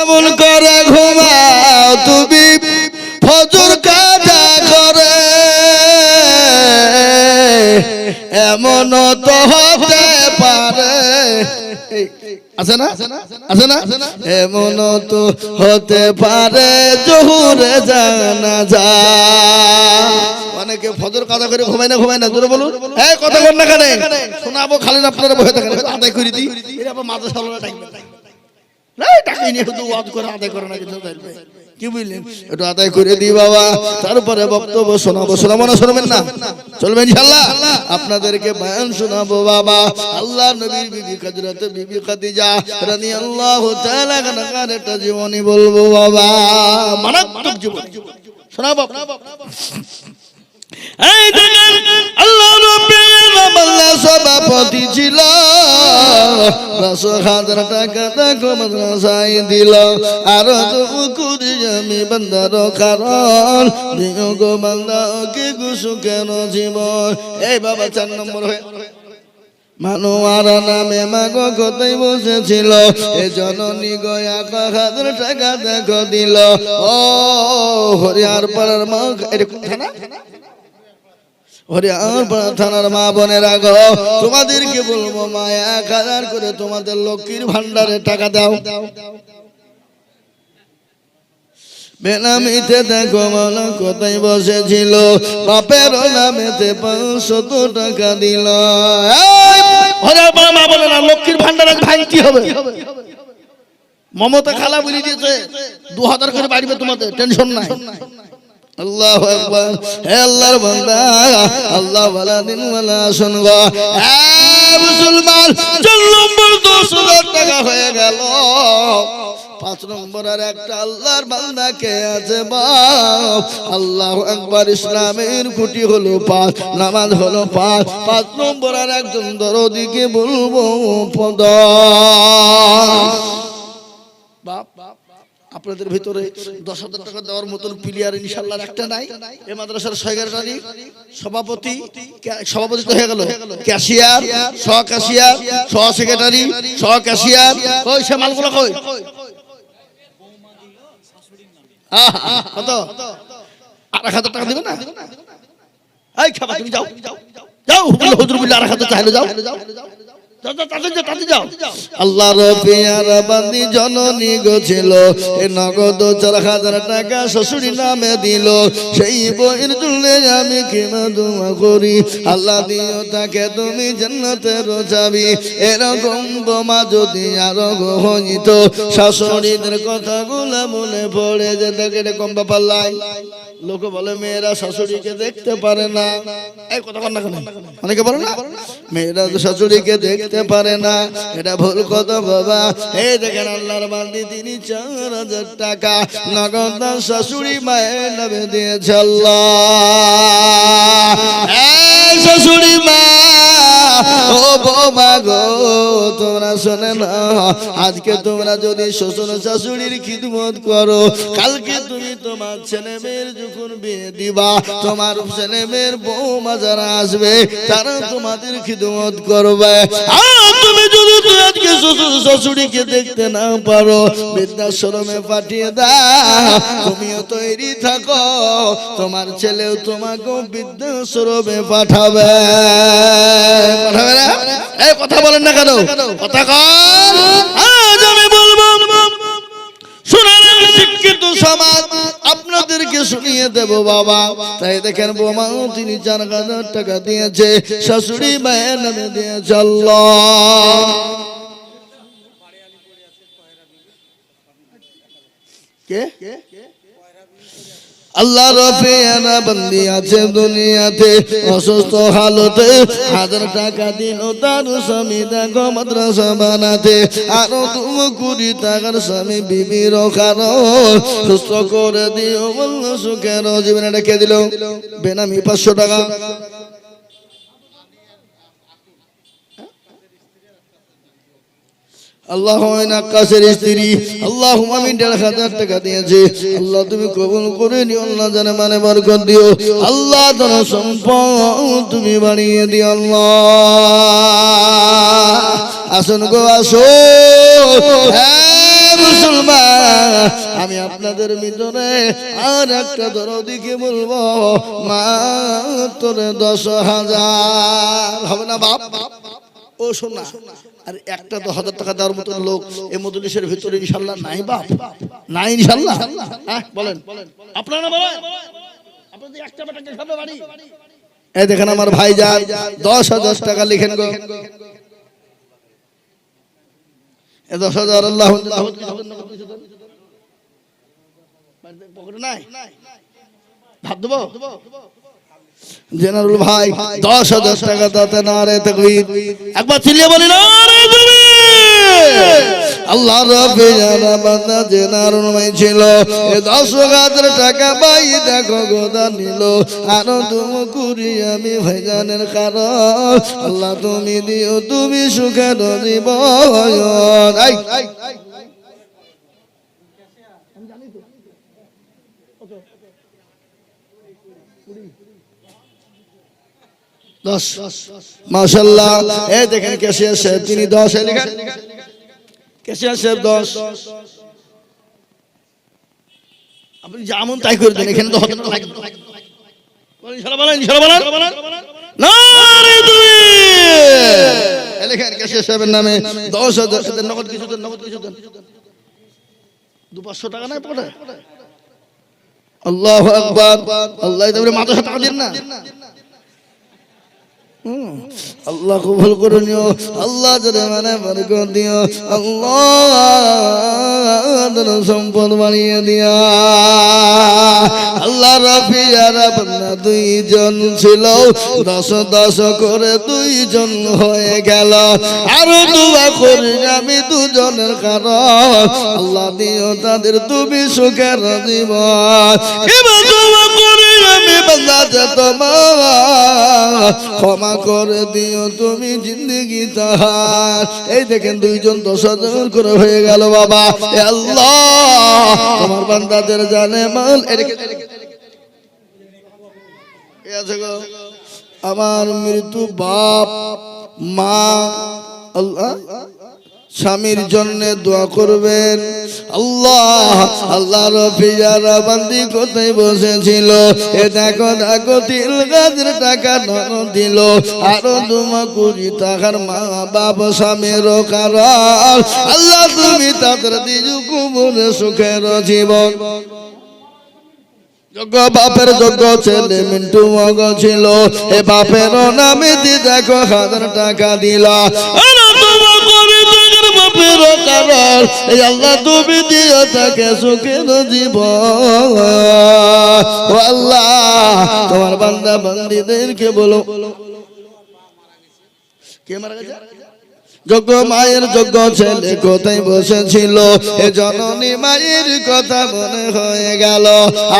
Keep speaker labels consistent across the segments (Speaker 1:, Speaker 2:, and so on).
Speaker 1: এমন করে ঘুমাও তুমি? ফজর কাজা করে। এমন তো হতে পারে। আছে না? আছে না? এমন তো হতে পারে জহুরে জানা যা কাজা করে না, ঘুমায় না? বলুন। কথা বল না কেন? শোনাবো খালি আপনারা বসে থাকেন। আদায় করে দিই। এটা আবার মাথা টাইম তারপরে বক্তব্য শোনাবো। শোনাবো না, শোনাবেন না? চলবেন আপনাদেরকে বয়ান শোনাবো বাবা। আল্লাহ নবীর বিবি কাজরাতে বিবি খাদিজা রাদিয়াল্লাহু তাআলা কানাকার একটা জীবনী বলব বাবা। মারাত্মক জীবন। শোনাবো। আল্লাহ রব্বুল আল্লাহ সভাপতি ছিল। দিল। আর গো কি এই বাবা, চার মানুয়ার নামে মাগো কোথায় বসেছিল? এ জননী গয়া টাকা দেখো দিল। ও, হরিয়ার পাড়ার মা, এটা মা বোনের তোমাদেরকে বলব মা এক হাজার করে তোমাদের লক্ষ্মীর ভান্ডারে টাকা দাও। বেনামিতে দেখো কোথায় বসেছিল বাপের নামেতে পাঁচশত টাকা দিল। মা বলে না লক্ষ্মীর ভান্ডার ভাঙতি হবে? মমতা খালা বলে দিয়েছে দু হাজার করে বাড়বে তোমাদের টেনশন নাই। আল্লাহ আকবার। হে আল্লাহর বান্দা, আল্লাহ ওয়ালা দিন ওয়ালা শুনব মুসলমান, চার নম্বর দশ হাজার টাকা হয়ে গেল। পাঁচ নম্বর আর একটা আল্লাহর বান্দাকে আছে বাপ আল্লাহ একবার ইসলামের খুঁটি হলো পাঁচ, নামাজ হলো পাঁচ। পাঁচ নম্বর আর একজন দরদিকে বলব পদ। বাপ বাপ। আপনাদের ভিতরে দশ হাজার টাকা দেওয়ার মতন প্লেয়ার ইনশাল্লাহ একটা নাই। এই মাদ্রাসার সেক্রেটারি সভাপতি সভাপতি তো হয়ে গেল। ক্যাশিয়ার সহ ক্যাশিয়ার সহ সেক্রেটারি সহ ক্যাশিয়ার কই সে মালগুলো কই? কত? আর এক হাজার টাকা দিবে না? এই খাবা তুমি যাও। যাও, হুজুর হুজুর বলে আর এক হাজার চাইলে যাও। আল্লাহ রবিয়ার বান্দি তাকে তুমি জান্নাতের চাবি এরকম বোমা যদি আরও শাশুড়িদের কথাগুলো মনে পড়ে যে দেখে এরকম ব্যাপার লোকে বলে, মেয়েরা শাশুড়িকে দেখতে পারে না। এই কথা কেন? অনেকে বলে না, মেয়েরা শাশুড়িকে দেখতে পারে না। এটা ভুল কথা বাবা। এই দেখেন আল্লাহর বান্দি, তিনি চার হাজার টাকা নগদ শাশুড়ি মায়ের নামে দিয়েছে আল্লাহ। শাশুড়ি মা ও বৌমা গো, তোমরা শোনে না। আজকে তোমরা যদি শ্বশুর শাশুড়ির খিদমত করো, কালকে তুমি তোমার ছেলে মেয়ের যখন বিয়ে দিবা, তোমার ছেলে মেয়ের বৌমা যারা আসবে, তারা তোমাদের খিদমত করবে। আর তুমি যদি আজকে শ্বশুর শাশুড়িকে দেখতে না পারো, বৃদ্ধাশ্রমে পাঠিয়ে দাও, তুমিও তৈরি থাকো, তোমার ছেলেও তোমাকেও বৃদ্ধাশ্রমে পাঠাবে। পাঠাবে না? এই কথা বলেন না কেন? কথা আজ আমি আপনাদেরকে শুনিয়ে বাবা। তাই দেখেন বোমাও তিনি টাকা দিয়েছে, শাশুড়ি মায়ের নামে দিয়েছে আল্লাহ। কে? আল্লাহ রফিয়ানা বন্দি আছে দুনিয়াতে, অসুস্থ হালতে, হাজার টাকা দিল তার স্বামী দেখো মাদ্রাসা বানাতে, আরও তুমি কুড়ি টাকার স্বামী বিবি কারণ সুস্থ করে দিও বলল সুখের। জীবনে রেখে দিল? বেনামি পাঁচশো টাকা। আল্লাহ আকাশের স্ত্রী। আল্লাহ আমি দেড় হাজার টাকা দিয়েছে। আল্লাহ তুমি কবুল করে নিও, আল্লাহ জানে মানে বরকত দিও। আল্লাহ তোর সম্পদ তুমি বাড়িয়ে দিও, আল্লাহ। আসুন গো, আসো। আমি আপনাদের ভিতরে আর একটা দরদিকে বলব? মাত্র দশ হাজার। হবে না বাপ? ও শোনা আর একটা দশ হাজার টাকা দেওয়ার মতো লোক এই মজলিসের ভিতরে ইনশাল্লাহ নাই বাপ। নাই ইনশাল্লাহ হ্যাঁ বলেন। আপনারা বলেন? আপনাদের একটা বেটাকে খাবে বাড়ি। এই দেখেন আমার ভাই যান দশ হাজার টাকা লিখেন গো। এ দশ হাজার আল্লাহ পকেটে নাই? ভাব দেবো জেনারুল ভাই দশ হাজার টাকা দাতে না রে তকবীর। একবার চিল্লিয়ে বলি না রে আল্লাহ রবে জানা বান্দা জেনারুল ভাই ছিল। এ দশ হাজার টাকা পাই দেখো গোদা নিল। আরও তুমি কুড়ি আমি ভাইজানের কারণ। আল্লাহ তুমি দিও তুমি সুখের জীবন। দশ। মাশাল্লাহ এই দেখেন ক্যাশিয়ার সাহেব তিনি দশ লিখেন। ক্যাশিয়ার সাহেব দশ। আপনি যেমন তাই করে দেন এখানে তো হতে না। বলেন, বলেন, বলেন। নারে লেখেন মাথা দিন না। আল্লাহ কবুল করে নিও। আল্লাহ যদি মানে বরকত দিও। আল্লাহ সম্পদ বাড়িয়ে দিয়া। আল্লাহ রফি আর আপনার দুইজন ছিল। দশ দশ করে দুইজন হয়ে গেল। আরও দুয়া করি আমি দুজনের কারণ। আল্লাহ দিও তাদের তুমি সুখের জীবন। ক্ষমা করে দিও তুমি জিন্দগি তাহার। এই দেখেন দুইজন করে হয়ে গেল বাবা। আল্লাহ, তোমার বান্দাদের জানে মাল। আমার মৃত্যু বাপ, মা, আল্লাহ। স্বামীর জন্য দোয়া করবেন। আল্লাহ আল্লাহ রফিয়ারা বান্দি কোথায় বসেছিল? এ দেখো দেখো, তিল গাছের টাকা নন দিল। আরও তোমা কুড়ি টাকার মা বাপ স্বামীর কারণ আল্লাহ, তুমি তাদের দিজু কুমুরে সুখের জীবন। যোগ্য বাপের যোগ্য ছেলে মিন্টু মগ ছিল। এ বাপের নামে দি দেখো, হাজার টাকা দিলা। কারণ এই আল্লাহ তুমি দিয়ে থাকে সুখের জীবন। আল্লাহ, তোমার বান্দা বান্দিদেরকে বলো। কে মারা গেছে? যোগ্য মায়ের যোগ্য ছেলে কোথায় বসেছিল? এ জননী মায়ের কথা মনে হয়ে গেল।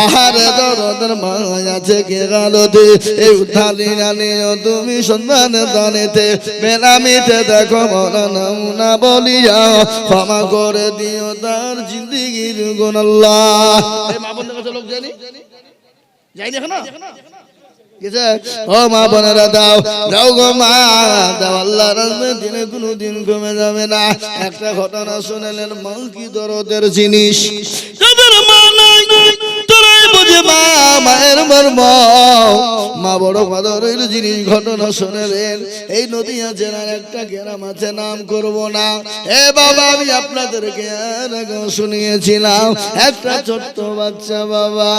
Speaker 1: আহার দরদের মা আছে কে গালতে এই উঠালি জানিও তুমি সন্ধান দানেতে। বেনামিতে দেখো মরা না বলিয়া ক্ষমা করে দিও তার জিন্দিগির গুণ আল্লাহ মা বোনদের কাছে লোক জানি যাইনি এখনও? ও মা বোনেরা দাও দাও গো মা, দাও আল্লাহ রাজমে দিনে কোনো দিন কমে যাবে না। একটা ঘটনা শুনেলেন মঙ্কি দরদের জিনিস। মা নাই। বুঝে মা, মায়ের মর্ম। মা বড় জিনিস ঘটনা শুনেলেন। এই নদী আছে না, একটা আছে, নাম করব না। এ বাবা, আমি আপনাদেরকে শুনিয়েছিলাম। একটা ছোট্ট বাচ্চা বাবা,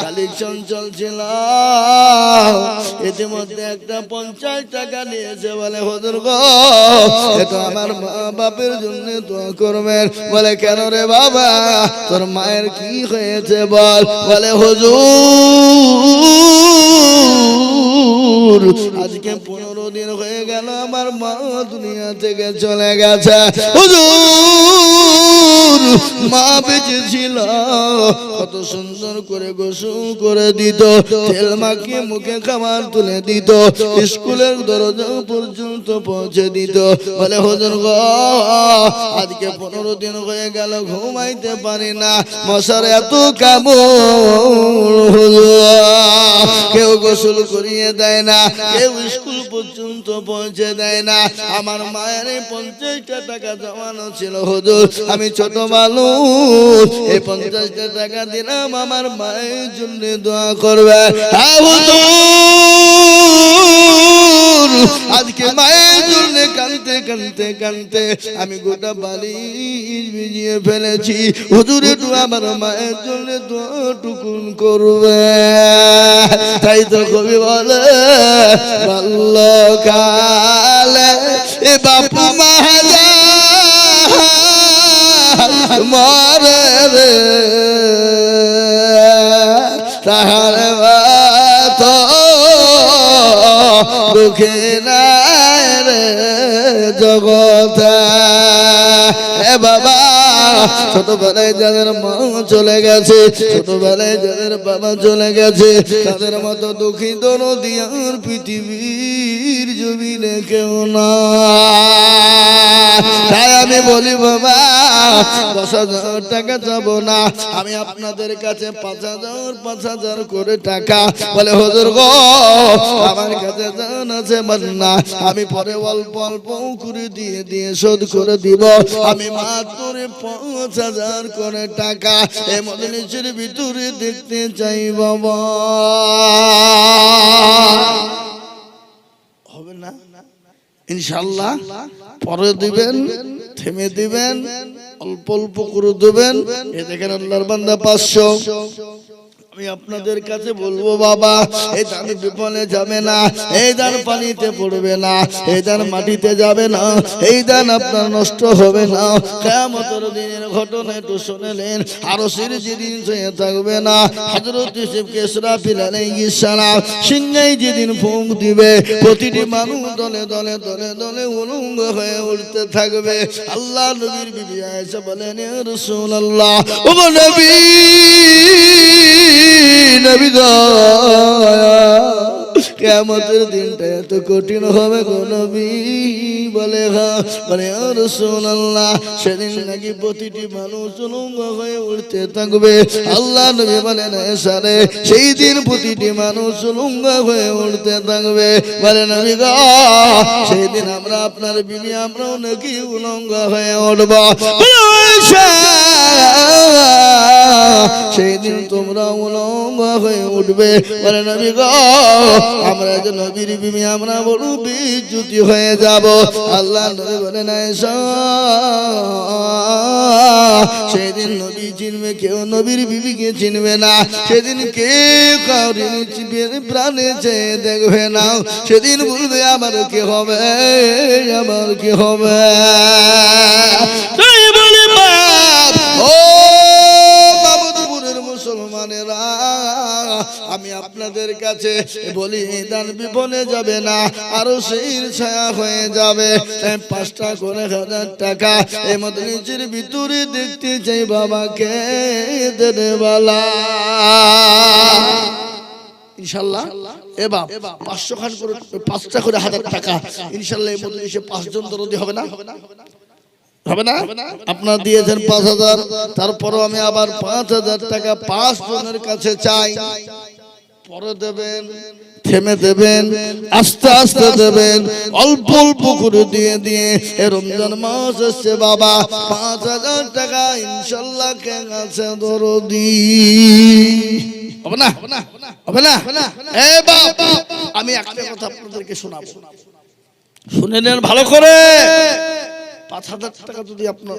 Speaker 1: খালি চঞ্চল ছিল। ইতিমধ্যে একটা পঞ্চাশ টাকা নিয়েছে বলে, হুজুর এটা আমার মা বাপের জন্য করবেন। বলে, কেন রে বাবা? তোর মায়ের কি হয়েছে বল বলে হুজুর। আজকে পনেরো দিন হয়ে গেল, আমার মা দুনিয়া থেকে চলে গেছে। হুজুর, মা বেঁচে ছিল। কত সুন্দর করে গোসল করে দিত, তেল মাখিয়ে মুখে খাবার তুলে দিত, স্কুলের দরজা পর্যন্ত পৌঁছে দিত। বলে, হুজুর গো, আজকে পনেরো দিন হয়ে গেল, ঘুমাইতে পারি না। মশার এত কামড়, হুজুর। কেউ গোসল করিয়ে দেয় না, কেউ স্কুল পর্যন্ত পৌঁছে দেয় না। আমার মায়ের পঞ্চাশটা টাকা জমানো ছিল, হুজুর, আমি ছোট মানুষ। এই পঞ্চাশটা টাকা দিলাম, আমার মায়ের জন্য দোয়া করবে। হ্যাঁ হুজুর। আজকে মায়ের জন্য কানতে কানতে কানতে আমি গোটা বালি ভিজিয়ে ফেলেছি। হুজুর, একটু আমার মায়ের জন্য টুকুন করবে। তাই তো কবি বলে, বাল্যকালে এ বাপু মহাজা মরে রে। দুঃখে না রে জগত ছোটবেলায় যাদের মা চলে গেছে, ছোটবেলায় যাদের বাবা চলে গেছে, তাদের মতো দুঃখিত নদিয়ার পৃথিবীর জমিনে কেউ না। তাই আমি বলি, বাবা, দশ হাজার টাকা যাব না। আমি আপনাদের কাছে পাঁচ হাজার পাঁচ হাজার করে টাকা। বলে, হজুর গো, আমার কাছে জান আছে না আমি পরে অল্প অল্প করে দিয়ে দিয়ে শোধ করে দিব। আমি মাত্র পাঁচ হাজার করে টাকা এ মদিনের ভিতরে দেখতে চাই বাবা। হবে না? ইনশাল্লাহ পরে দিবেন, থেমে দিবেন, অল্প অল্প করে দেবেন। এ দেখেন আল্লাহর বান্দা পাঁচশো। আমি আপনাদের কাছে বলব বাবা এই দান বিপলে যাবে না এই দান পানিতে পড়বে না এই দান মাটিতে যাবে না এই দান আপনার নষ্ট হবে না কেমতর দিনের ঘটনা একটু শুনেলেন আরও সির যেদিন চেয়ে থাকবে না হজরত ইউসুফকে ইসরাফিল আলাইহিস সালাম সিংহাই যেদিন ফুঁক দিবে প্রতিটি মানুষ দলে দলে দলে দলে উলঙ্গ হয়ে উঠতে থাকবে আল্লাহ নবীর বিবি আয়েশা বলেন ইয়া রাসূলুল্লাহ ও নবী নবী কেমতের দিনটা এত কঠিন হবে গো নবী। বলে হ্যাঁ বলে সেদিন নাকি প্রতিটি মানুষ উলঙ্গ হয়ে উঠতে থাকবে। আল্লাহ নবী বলেন সারে, সেই দিন প্রতিটি মানুষ উলঙ্গ হয়ে উঠতে থাকবে। বলে, নবী গো সেই দিন আমরা আপনার বিবি, আমরাও নাকি উলঙ্গ হয়ে উঠব। সেই দিন তোমরা উলঙ্গ হয়ে উঠবে। বলে, নবী গো, আমরা যে নবীর বিবি আমরা বড় বিচ্যুতি হয়ে যাব। আল্লাহ নবী বলে, না সেদিন নবী চিনবে, কেউ নবীর বিবিকে চিনবে না। সেদিন কেউ কাউরি প্রাণে চেয়ে দেখবে না। সেদিন বলবে, আমার কি হবে? আমার কি হবে? আপনাদের কাছে বলি দান বিপনে যাবে না, আরও সেই ছায়া হয়ে যাবে। পাঁচটা করে হাজার টাকা এই মতো নিজের ভিতরে দেখতে চাই বাবাকে দেনে বালা। ইনশাল্লাহ আপনার দিয়েছেন পাঁচ হাজার, তারপরও আমি আবার পাঁচ হাজার টাকা পাঁচ জনের কাছে চাই। পরে দেবেন, থেমে দেবেন, আস্তে আস্তে দেবেন, অল্প অল্প করে দিয়ে দিয়ে। এ রমজান মাস এসছে বাবা, পাঁচ হাজার টাকা ইনশাল্লাহ কেন আছে দরদি? হবে না হবে না এ বাপ, আমি একটা কথা আপনাদেরকে শোনাবো। শুনে নেন ভালো করে। পাঁচ হাজার টাকা যদি আপনার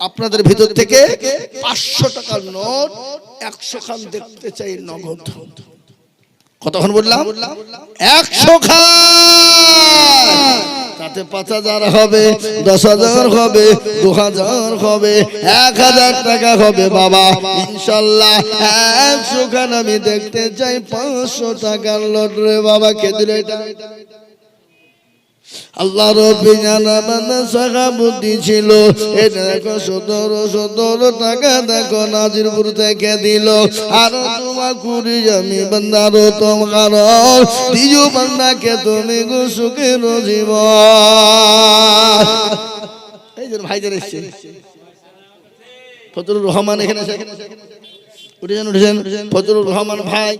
Speaker 1: আপনাদের ভিতর থেকে পাঁচশো টাকার নোট একশো খান দেখতে চাই নগদ। কতক্ষণ বললাম? একশো খান তাতে পাঁচ হাজার হবে, দশ হাজার হবে, দু হাজার হবে, এক হাজার টাকা হবে বাবা। ইনশাল্লাহ একশো খান আমি দেখতে চাই, পাঁচশো টাকার লট রে বাবা, কে আল্লাহ রবি জানা বান্দা বুদ্ধি ছিল। এটা দেখো সতেরো সতেরো টাকা দেখো নাজিরপুর থেকে দিল। আর তোমার কুড়ি জমি বান্দারও তোমার দিজু বান্দাকে তুমি গো সুখের জীবন এই যে ভাইদের এসছে। ফজলুর রহমান এখানে উঠেছেন উঠেছেন রহমান ভাই।